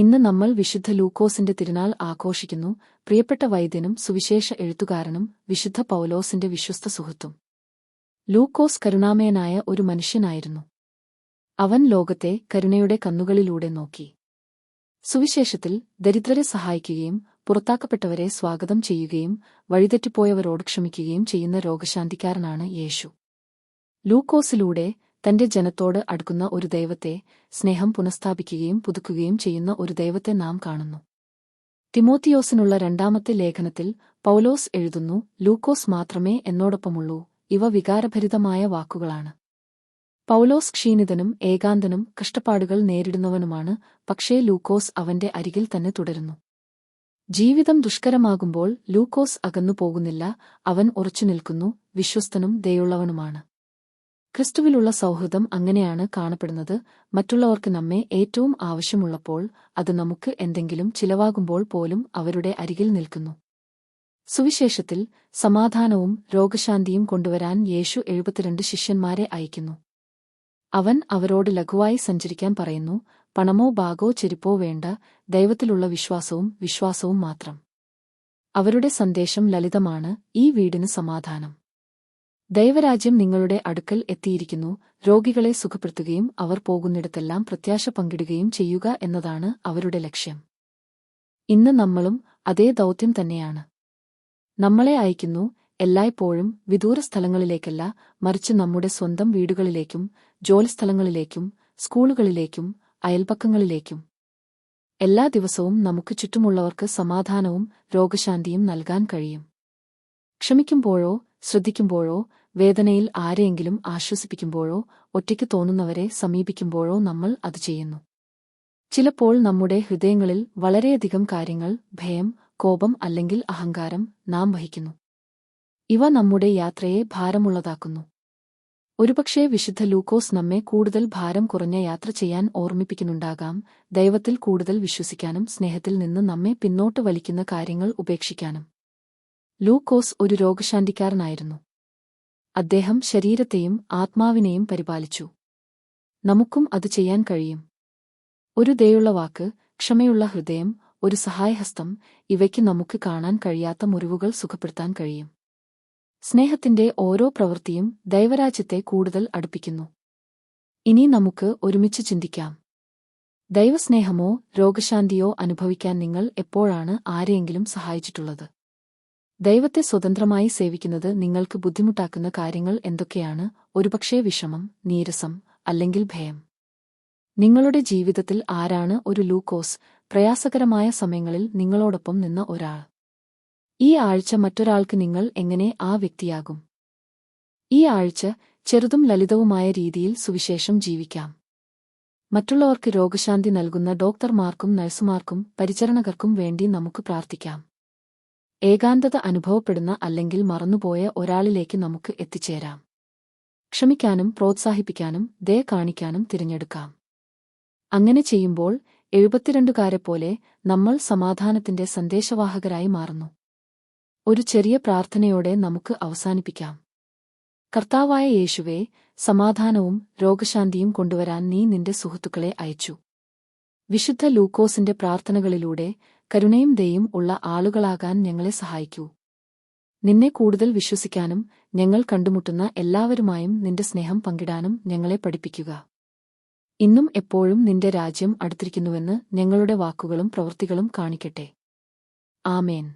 ഇന്ന് നമ്മൾ വിശുദ്ധ ലൂക്കോസിന്റെ തിരുനാൾ ആഘോഷിക്കുന്നു. പ്രിയപ്പെട്ട വൈദ്യനും സുവിശേഷ എഴുത്തുകാരനും വിശുദ്ധ പൗലോസിന്റെ വിശ്വസ്ത സുഹൃത്തും. ലൂക്കോസ് കരുണാമയനായ ഒരു മനുഷ്യനായിരുന്നു. അവൻ ലോകത്തെ കരുണയുടെ കന്നുകളിലൂടെ നോക്കി. സുവിശേഷത്തിൽ ദരിദ്രരെ സഹായിക്കുകയും പുറത്താക്കപ്പെട്ടവരെ സ്വാഗതം ചെയ്യുകയും വഴിതെറ്റിപ്പോയവരോട് ക്ഷമിക്കുകയും ചെയ്യുന്ന രോഗശാന്തിക്കാരനാണ് യേശു. ലൂക്കോസിലൂടെ തന്റെ ജനത്തോട് അടുക്കുന്ന ഒരു ദൈവത്തെ സ്നേഹം പുനഃസ്ഥാപിക്കുകയും പുതുക്കുകയും ചെയ്യുന്ന ഒരു ദൈവത്തെ നാം കാണുന്നു. തിമോത്തിയോസിനുള്ള രണ്ടാമത്തെ ലേഖനത്തിൽ പൗലോസ് എഴുതുന്നു ലൂക്കോസ് മാത്രമേ എന്നോടൊപ്പമുള്ളൂ ഇവ വികാരഭരിതമായ വാക്കുകളാണ്. പൗലോസ് ക്ഷീണിതനും ഏകാന്തനും കഷ്ടപ്പാടുകൾ നേരിടുന്നവനുമാണ് പക്ഷേ ലൂക്കോസ് അവന്റെ അരികിൽ തന്നെ തുടരുന്നു. ജീവിതം ദുഷ്കരമാകുമ്പോൾ ലൂക്കോസ് അകന്നു പോകുന്നില്ല അവൻ ഉറച്ചു നിൽക്കുന്നു വിശ്വസ്തനും ദയുള്ളവനുമാണ്. ക്രിസ്തുവിലുള്ള സൗഹൃദം അങ്ങനെയാണ് കാണപ്പെടുന്നത്. മറ്റുള്ളവർക്ക് നമ്മെ ഏറ്റവും ആവശ്യമുള്ളപ്പോൾ അത് നമുക്ക് എന്തെങ്കിലും ചിലവാകുമ്പോൾ പോലും അവരുടെ അരികിൽ നിൽക്കുന്നു. സുവിശേഷത്തിൽ സമാധാനവും രോഗശാന്തിയും കൊണ്ടുവരാൻ യേശു എഴുപത്തിരണ്ട് ശിഷ്യന്മാരെ അയക്കുന്നു. അവൻ അവരോട് ലഘുവായി സഞ്ചരിക്കാൻ പറയുന്നു പണമോ ബാഗോ ചെരുപ്പോ വേണ്ട ദൈവത്തിലുള്ള വിശ്വാസവും വിശ്വാസവും മാത്രം. അവരുടെ സന്ദേശം ലളിതമാണ് ഈ വീടിന് സമാധാനം. ദൈവരാജ്യം നിങ്ങളുടെ അടുക്കൽ എത്തിയിരിക്കുന്നു. രോഗികളെ സുഖപ്പെടുത്തുകയും അവർ പോകുന്നിടത്തെല്ലാം പ്രത്യാശ പങ്കിടുകയും ചെയ്യുക എന്നതാണ് അവരുടെ ലക്ഷ്യം. ഇന്ന് നമ്മളും അതേ ദൗത്യം തന്നെയാണ്. നമ്മളെ അയക്കുന്നു എല്ലായ്പ്പോഴും വിദൂര സ്ഥലങ്ങളിലേക്കല്ല മറിച്ച് നമ്മുടെ സ്വന്തം വീടുകളിലേക്കും ജോലിസ്ഥലങ്ങളിലേക്കും സ്കൂളുകളിലേക്കും അയൽപക്കങ്ങളിലേക്കും. എല്ലാ ദിവസവും നമുക്ക് ചുറ്റുമുള്ളവർക്ക് സമാധാനവും രോഗശാന്തിയും നൽകാൻ കഴിയും. ക്ഷമിക്കുമ്പോഴോ ശ്രദ്ധിക്കുമ്പോഴോ വേദനയിൽ ആരെയെങ്കിലും ആശ്വസിപ്പിക്കുമ്പോഴോ ഒറ്റയ്ക്ക് തോന്നുന്നവരെ സമീപിക്കുമ്പോഴോ നമ്മൾ അത് ചെയ്യുന്നു. ചിലപ്പോൾ നമ്മുടെ ഹൃദയങ്ങളിൽ വളരെയധികം കാര്യങ്ങൾ ഭയം കോപം അല്ലെങ്കിൽ അഹങ്കാരം നാം വഹിക്കുന്നു. ഇവ നമ്മുടെ യാത്രയെ ഭാരമുള്ളതാക്കുന്നു. ഒരുപക്ഷേ വിശുദ്ധ ലൂക്കോസ് നമ്മെ കൂടുതൽ ഭാരം കുറഞ്ഞ യാത്ര ചെയ്യാൻ ഓർമ്മിപ്പിക്കുന്നുണ്ടാകാം ദൈവത്തിൽ കൂടുതൽ വിശ്വസിക്കാനും സ്നേഹത്തിൽ നിന്ന് നമ്മെ പിന്നോട്ട് വലിക്കുന്ന കാര്യങ്ങൾ ഉപേക്ഷിക്കാനും. ലൂക്കോസ് ഒരു രോഗശാന്തിക്കാരനായിരുന്നു. അദ്ദേഹം ശരീരത്തെയും ആത്മാവിനെയും പരിപാലിച്ചു. നമുക്കും അത് ചെയ്യാൻ കഴിയും. ഒരു ദയുള്ള വാക്ക് ക്ഷമയുള്ള ഹൃദയം ഒരു സഹായഹസ്തം ഇവയ്ക്ക് നമുക്ക് കാണാൻ കഴിയാത്ത മുറിവുകൾ സുഖപ്പെടുത്താൻ കഴിയും. സ്നേഹത്തിന്റെ ഓരോ പ്രവൃത്തിയും ദൈവരാജ്യത്തെ കൂടുതൽ അടുപ്പിക്കുന്നു. ഇനി നമുക്ക് ഒരുമിച്ച് ചിന്തിക്കാം. ദൈവസ്നേഹമോ രോഗശാന്തിയോ അനുഭവിക്കാൻ നിങ്ങൾ എപ്പോഴാണ് ആരെയെങ്കിലും സഹായിച്ചിട്ടുള്ളത്? ദൈവത്തെ സ്വതന്ത്രമായി സേവിക്കുന്നത് നിങ്ങൾക്ക് ബുദ്ധിമുട്ടാക്കുന്ന കാര്യങ്ങൾ എന്തൊക്കെയാണ്? ഒരുപക്ഷേ വിഷമം നീരസം അല്ലെങ്കിൽ ഭയം. നിങ്ങളുടെ ജീവിതത്തിൽ ആരാണ് ഒരു ലൂക്കോസ്? പ്രയാസകരമായ സമയങ്ങളിൽ നിങ്ങളോടൊപ്പം നിന്ന ഒരാൾ. ഈ ആഴ്ച മറ്റൊരാൾക്ക് നിങ്ങൾ എങ്ങനെ ആ വ്യക്തിയാകും? ഈ ആഴ്ച ചെറുതും ലളിതവുമായ രീതിയിൽ സുവിശേഷം ജീവിക്കാം. മറ്റുള്ളവർക്ക് രോഗശാന്തി നൽകുന്ന ഡോക്ടർമാർക്കും നഴ്സുമാർക്കും പരിചരണകർക്കും വേണ്ടി നമുക്ക് പ്രാർത്ഥിക്കാം. ഏകാന്തത അനുഭവപ്പെടുന്ന അല്ലെങ്കിൽ മറന്നുപോയ ഒരാളിലേക്ക് നമുക്ക് എത്തിച്ചേരാം. ക്ഷമിക്കാനും പ്രോത്സാഹിപ്പിക്കാനും ദയ കാണിക്കാനും തിരഞ്ഞെടുക്കാം. അങ്ങനെ ചെയ്യുമ്പോൾ എഴുപത്തിരണ്ടുകാരെപ്പോലെ നമ്മൾ സമാധാനത്തിന്റെ സന്ദേശവാഹകരായി മാറുന്നു. ഒരു ചെറിയ പ്രാർത്ഥനയോടെ നമുക്ക് അവസാനിപ്പിക്കാം. കർത്താവായ യേശുവേ സമാധാനവും രോഗശാന്തിയും കൊണ്ടുവരാൻ നീ നിന്റെ സുഹൃത്തുക്കളെ അയച്ചു. വിശുദ്ധ ലൂക്കോസിന്റെ പ്രാർത്ഥനകളിലൂടെ കരുണയും ദയും ഉള്ള ആളുകളാകാൻ ഞങ്ങളെ സഹായിക്കൂ. നിന്നെ കൂടുതൽ വിശ്വസിക്കാനും ഞങ്ങൾ കണ്ടുമുട്ടുന്ന എല്ലാവരുമായും നിന്റെ സ്നേഹം പങ്കിടാനും ഞങ്ങളെ പഠിപ്പിക്കുക. ഇന്നും എപ്പോഴും നിന്റെ രാജ്യം അടുത്തിരിക്കുന്നുവെന്ന് ഞങ്ങളുടെ വാക്കുകളും പ്രവൃത്തികളും കാണിക്കട്ടെ. ആമേൻ.